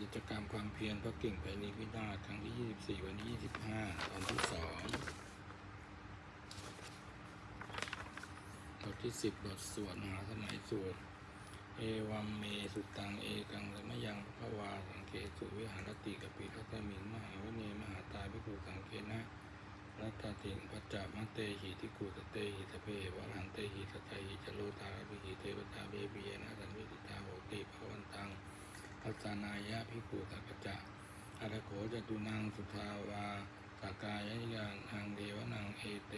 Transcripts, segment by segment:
กิจกรรมความเพียรพระเก่งไปนิพินาครั้งที่ 24 วันที่ 25 ตอนที่ 2 บทที่ 10 บทสวดมหาสมัยสวดเอวัมเมสุตังเอกังสมยังพระวาสังเกสุวิหารติกปิทัตมิงมหาวเนมหาตาภิกขุสังเกนะรัตติงปัจจามเตหิทิกุสเตหิสเพวะหันเตหิสตหิจโลตาภิหิเทวตาเบบียนะสันวิติตาโหติภวันตัง พัสนายะพิกุตกจจะอัตโขจตุนังสุทาวาสากายยานทางเดวนังเอเต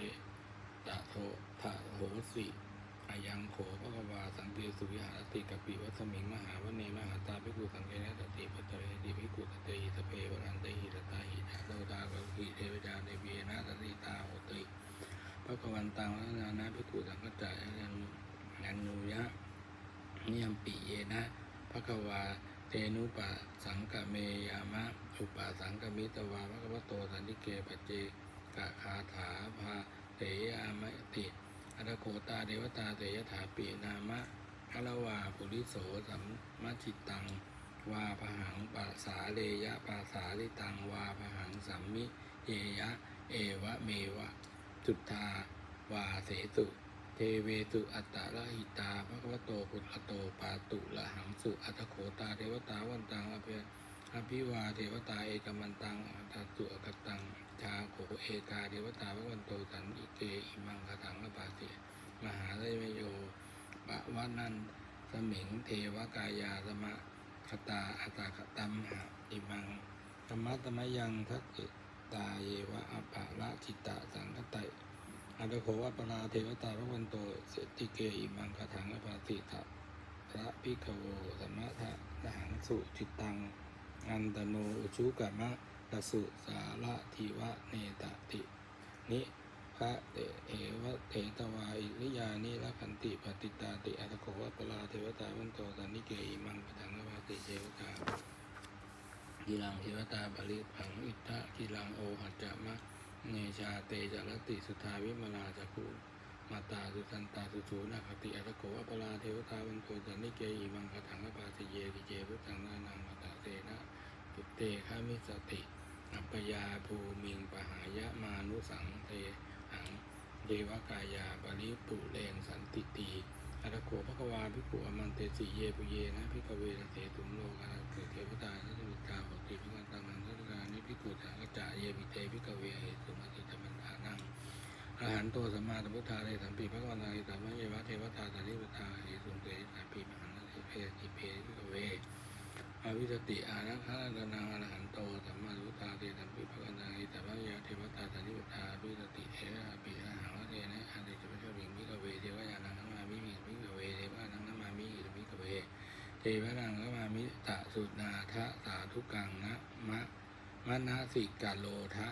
ตะโททะโหสิอายังโขภควาสังเกสุวิหารติกปิวัสมิงมหาวเนมหาตาพิกุสังเกนะสติปัจเจติพิกุสเตหิสเพวันเตหิสตาหิทะโตตากกิเทวดาเดวีนะสติตาโหติภควันตังวัฒนานะพิกุสังกจจะยันยันนุยะนิยมปิเยนะภควา เตนุปะสังกะเมยามะอุปะสังกะมิตวาภควโตสันติเกปเจกะคาถาภาเตยามะติอัตโคตาเดวตาเตยถาปีนามะคารวาปุริโสสัมมจิตตัง วาพหังปัสสาเลยะปัสสาลิตังวาพหังสัมมิเยยะ เอวะเมวะ จุทาวาเสตุ เทเวตุอัตตะละหิตาภควโตปุตโตปาตุละหังสุอัตโขตาเทวตาวันตังอภิอภิวาเทวตาเอกมันตังอัตตุอกตังชาโขเอกาเทวตาพระวันโตสันอิเกอิมังคถังอปาติมหาเลมโยปะวานันสมิงเทวกายาสมะคตาอัตตคตัมหะอิมังธรรมะตมยังทักขิตาเยวะอปะละจิตตะสังคไต อัตโขวัปปนาเทวตาพระวันโต เสติเกอิมังคถังอภาติทะพระพิกโวสมะทะนหังสุจิตตัง อันตโนอุชุกะมะตสุสาระทีวะเนตติ นิพระเตเอวะเตตวาอิริยานิละขันติปฏิตาติอัตโขวัปปนาเทวตาวันโตสันนิเกอิมังคถังอภาติเทวตากิลังเทวตาบริพังอิทะกิลังโอหัจจะมะ เนชาเตจารติสุทาวิมลาจักุมาตาสุทันตาสุสูนาคติอัตโกอัปลาเทวตาวันโตสันนิเกอิมังคถังปาสิเยกิเจพุทธังนานังมาตาเตนะปุเตฆามิสติ อัปยาภูมิงปหายะมานุสังเตหังเดวกายาปริปุเรนสันติตี อัตโกภควาภิกขุอมันเตสิเยปุเยนะภิกเวนะเตตุมโลกาเตเทวตาสัตวิตาโหติภิกันตังนังสัตกานิภิกขุทางกจจะเยปิเตภิกเวเหตุมติธรรมนทานังอาหารโตสัมมาสัมพุทธาเรสัมปีพระกวนตาอิตามะเยวะเทวตาสันนิพุทาเหตุสุเตสัมปีมหันติเพติเพภิกเวอวิสติอานังฆาตนังอรหันโตสัมมาสัมพุทธาเรสัมปีพระกวนตาอิตามะเยวะเทวตาสันนิพุทธาวิสติเอระปีอาหังวะเทนะอันติจะไม่ชอบหิงภิกเวเทวญาณัง เทวนังก็มามิตะสุนาทะสาธุกังนะมะมะนาสิกาโลทะ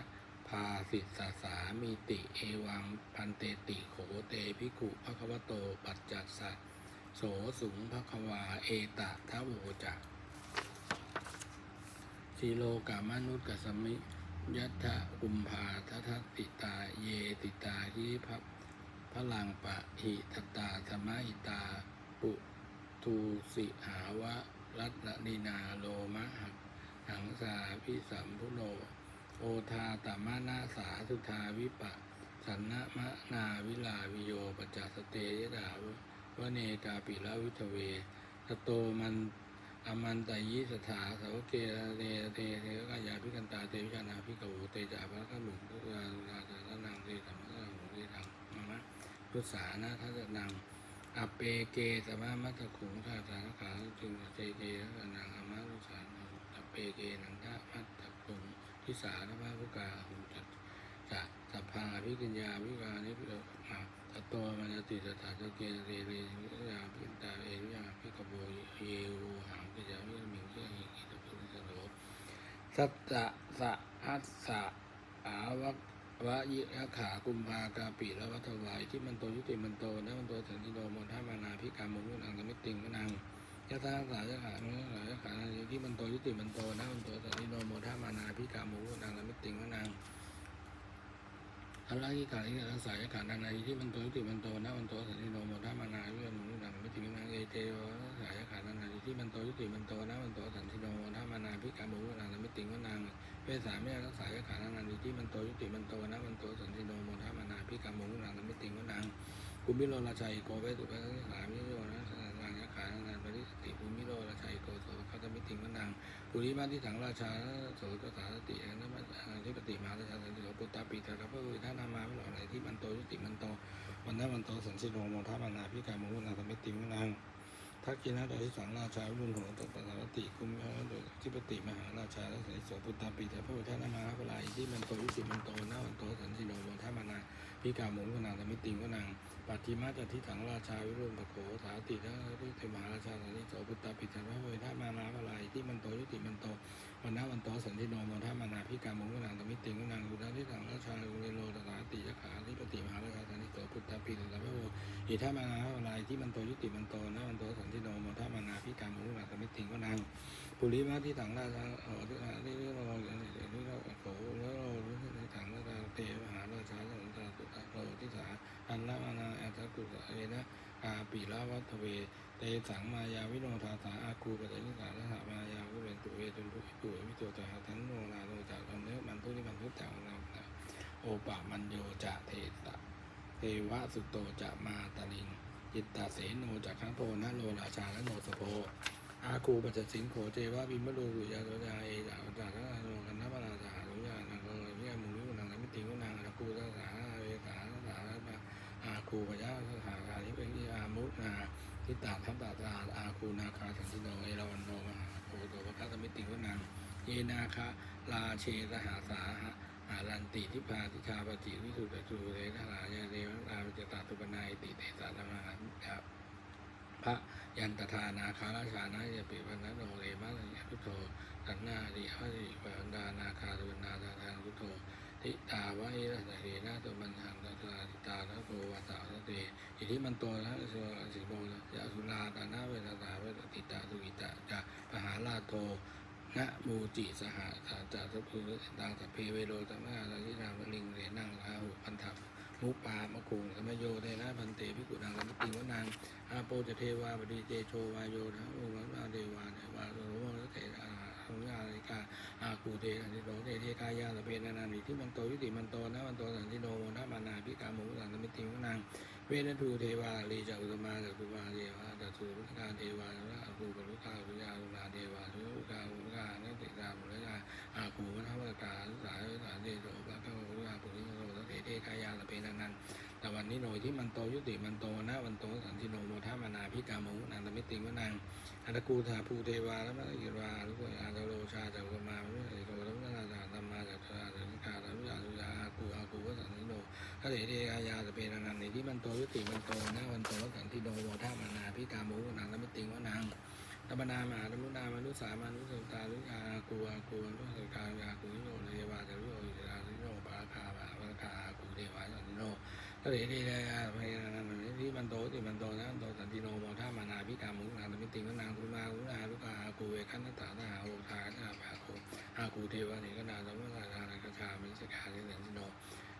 พาสิสสาสามีติเอวังพันเตติโขเตภิกขุภควโตปัจจัสสะโสสุงภควาเอตะทะโวจักสีโลกามนุษย์กสมิยัตถะกุมภาทัทติตาเยติตาหิพะพลังปะหิตตาสมาหิตาปุ ทูสิหาวะรัตนินาโลมะหังสาพิสัมพุโน โอทาตมะนาสาสุทาวิปะ สันนะมะนาวิลาวิโยปจัสเตยดาววเนกาปิละวิทเวสโตมันอมันตยิสถาสาวเกเตเตเทกายาพิกันตาเตวิชานาพิกวเตจาภะขมุทุกาลาตานังเตสัมมะหุเตทังมะมะพุทธานาทัสนัง อเปเกสมามัตตขุงทาสารขาจึงเจเกระนังอมาลุสานอเปเกนังทะมัตตขุงทิสารมาภุกาหุจัตจะสัพพังอภิกิญญาวิกานิพิโรมาตตโตมันติสถาสเกเรเรวิยาพิตาเอวิยาพิกโบเยโวหังปิจาวิมิงเกหิกิตปิสโลสัตตะสะอัสสะอาวะ วะยิยะขากุมภากาปิและวัฏวายที่มันโตยุติมันโตนะมันโตสันติโนมนท่ามานาพิการมุนุนังกมิติงมนังยะทาสายะขาเนื้อสายะขาที่มันโตยุติมันโตนะมันโตสันติโนมนท่ามานาพิการมุนุนังกมิติงมนังอัลลาฮิกาลิกาสายะขานานาที่มันโตยุติมันโตนะมันโตสันติโนมนท่ามานาพิการมุนุนังกมิติงมนังเอเตวะสาย ที่มันโตยุติมันโตนะมันโตสันติโนมนท่ามานาพิการมุขนางมิติงวนางเวสามไม่รักษายขานันติที่มันโตยุติมันโตนะมันโตสันติโนโมทามานาพิการมุขนางมิติงวนางกุมิโลราชัยโกเวตุปะสามิโยนะสนางยขานันปริสติกุมิโลราชัยโกโสคัตมิติงวนางปุริมาที่ถังราชาโสตสาสตินะมัที่ปฏิมาราชาสันติโสปุตตาปีตาคระพระวิธานามาไม่หล่ออะไรที่มันโตยุติมันโตวันนั้นวันโตสันสิโนโมทามานาพิการมุขนางมิติงวนาง ทักกินะโดยที่สังราชารุ่นของตถาคติคุมโดยที่ปฏิมหาราชาและสายโสปุตตาปีแต่พระพุทธนามาพระลายที่มันโตยุติมันโตหน้ามันโตสันติโนโมทามานาพิกามุงกนางธรรมิติงกนางปัจจิมาจัตทิสังราชาวิรุณปโขสาติทั้งที่เทมหาราชาสันติโสปุตตาปีแต่พระพุทธนามาพระลายที่มันโตยุติมันโตวันนั้นวันโตสันติโนม พิการมุงกนางธรรมิติงนางอุดาที่สังราชาอุเรโลตถาติยขาที่ปฏิมหาราชาสันติโสปุตตาปีแต่พระพุทธอิทามานาพระลายที่มันโตยุติมันโตนะมันโตสันติโนมทามานาพิการมุขนางตมิติงนางปุริมาที่ถังราชาเออที่ที่เราอย่างนี้ที่เราโขแล้วเราที่ถังราชาเตมหาราชาสันตาตุตะโลที่สาอันละมานาอัตตะกุสเอนะ อาปีลาวัตเว เตสังมายาวิโนทาสาอาคูปะเตนิสาละหามายาวิเวนตุเวตุนทุกิตุเวิโตตหาทันโนนาโนจากอันเนื้อมันทุนิมันทุจังนาโอปะมันโยจะเทตะเทวะสุโตจะมาตาลิงจิตตาเสโนจากขังโพนะโลราชาและโนสโพอาคูปัจจสิงโขเจวะวิมโลสุยาโตยาเอจาจาระโนกันนะปราชาลุยานังโกวิยามุนิวนังมิติวนังอาคูสสาเวสาสาอาคูปยาสา นาทิตาทัพตาตาอาคูนาคาสันติโนเอราวันโนมหาโพโตภะคะมิติวนังเยนาคาลาเชสหาสาหะอารันติทิพาทิชาปฏิวิสุทธิสุเรนหายาเรวราวิจตาตุปนายติเตสาธรรมาครับพระยันตทานาคาราชานาเยปิวันนโนเรมาลยพุทโธตันนาดิหะริปันดานาคาตุนาตาทานพุทโธ ทิตาวะอิระสเรนาตุมันหังตตาติตาทะโกวาสาวเตอิทิมันโตนะสวสิโมยาสุราตานาเวทตาเวติตาสุกิตาจะปหาลาโตนะมูจิสหสาจาทุพุตังสัพเพเวโรตัมมาสังคินามลิงเรนังอาหุพันธัมุปามะคุงสมโยเทนะพันเตพิกุนังกัมติวนังอาโปจเทวาบดีเจโชวายโยนะโอวันาเดวาเทวาโสโมเตอา สุญญาลิกาอาคูเทอันติโตเทเทกายาสเปนานานิที่มันโตยุติมันโตนะมันโตสันติโนโมนะมานาพิกามุสังสมิติวนางเวนทูเทวาลีจักอุตมาจักกุมาเทวาตัสุรุกาเทวานะ นนี้หน่อยที่มันโตยุติมันโตนะวันโตสันติโนโมทามานาพิกามุนางตมิติวนังอัตกูธาภูเทวาแล้วมันกิวาลุกอาตโลชาจักกุมาวิเศษโตแล้วมันนาจาธรรมาจักราจักกาแล้วยาสุยาอาคูอาคูวะสันติโนพระเถเทกายาสเปรนันในที่มันโตยุติมันโตนะวันโตสันติโนโมทามานาพิกามุนางละมิติงวนางธรรมนามาธรรมนามนุสามานุสตาลุกากูอากูอนุสกายากูนิโนเทวาจะรุโอิราสิโนปาคาปาปาคากูเทวาสันติโน พระเถเทกายาสเปรนันนที่มันโตติมันโตนะวันโตสันติโนโมท่ามานาพิกามุนางละมิติงนางกุมากุนาลุกากูเวคันตาตาโอทาตาภาโคอากูเทวานิกนาสัมมาทานาคชามิสกาเสสันติโน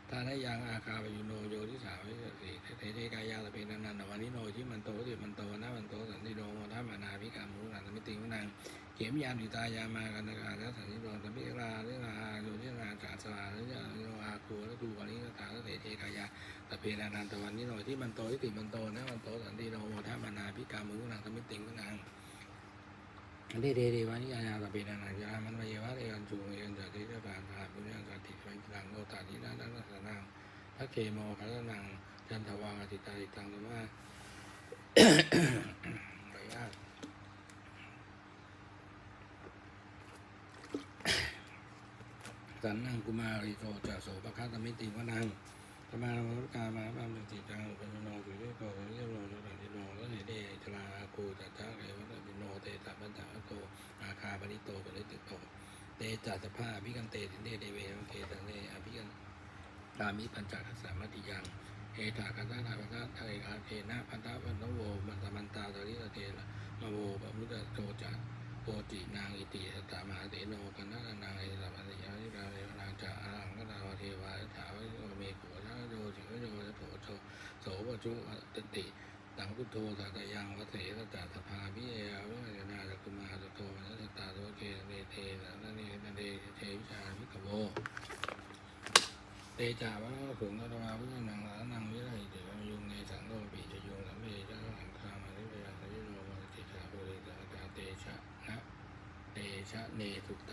ทานยังอาคาปยุโนโยทิสาวิสติเทเทกายาสเปนันนันวันนิโนที่มันโตติมันโตนะมันโตสันติโนโมทัมานาพิกามุนันมิติวนังเขียมยามติตายามากันตกาและสันติโนสัมพิราเรื่องอาโยทิราจาสวาเรื่องโยอาคูและดูวันนี้ก็ตาเทเทกายา สเปนันนันตวันนิโนที่มันโตติมันโตนะมันโตสันติโนโมทัมานาพิกามุนันมิติวนังเดเดเดวานิยาตาเปนานาจามันวเยวะเรกันจูเอนจัติเตปานพาปุญญาสติปัญจังโนตาทินานัสสนังพระเคโมคัสนังจันทวังอติตาติตังธรรมะไปยากสันนังกุมาริโตจะโสปะคะตมิติวนัง สมานุรุการมาบามติจังอุปนโนสุริโกสุริโนโนตันติโนและเนเดจลาคูจัตตะเกวัตติโนเตสัพพัญจาโตอาคาปริโตปริติโตเตจัสภาพิกันเตสินเดเดเวมเคตันเนอภิกันตามิปัญจคัสสามติยังเอตาคัสสานาปัสสะทะเลอาเทนะพันธะพันธโวมันตมันตาตริตเตละมโวปมุตตโตจะโปตินางอิติสตามหาเตโนกันนานาเอสัมปัญญานิกาเรนางจะอาหังกตาวเทวาถาวะเมโก ระโยโสโชโสวจุตติตังพุทโธสัตยังวัเสสจัสภาพิเยวิมันาสกุมาสโตนัสตาโตเกเนเตนะนเนนเดเทวิชาวิกโมเตจาวะขุงตมาพุนังละนังวิไรเดวยุงในสังโลปิจะยุงสัมเบจะหังคามานิพยาสยิโรวัติชาโพริตาเตชะนะเตชะเนสุต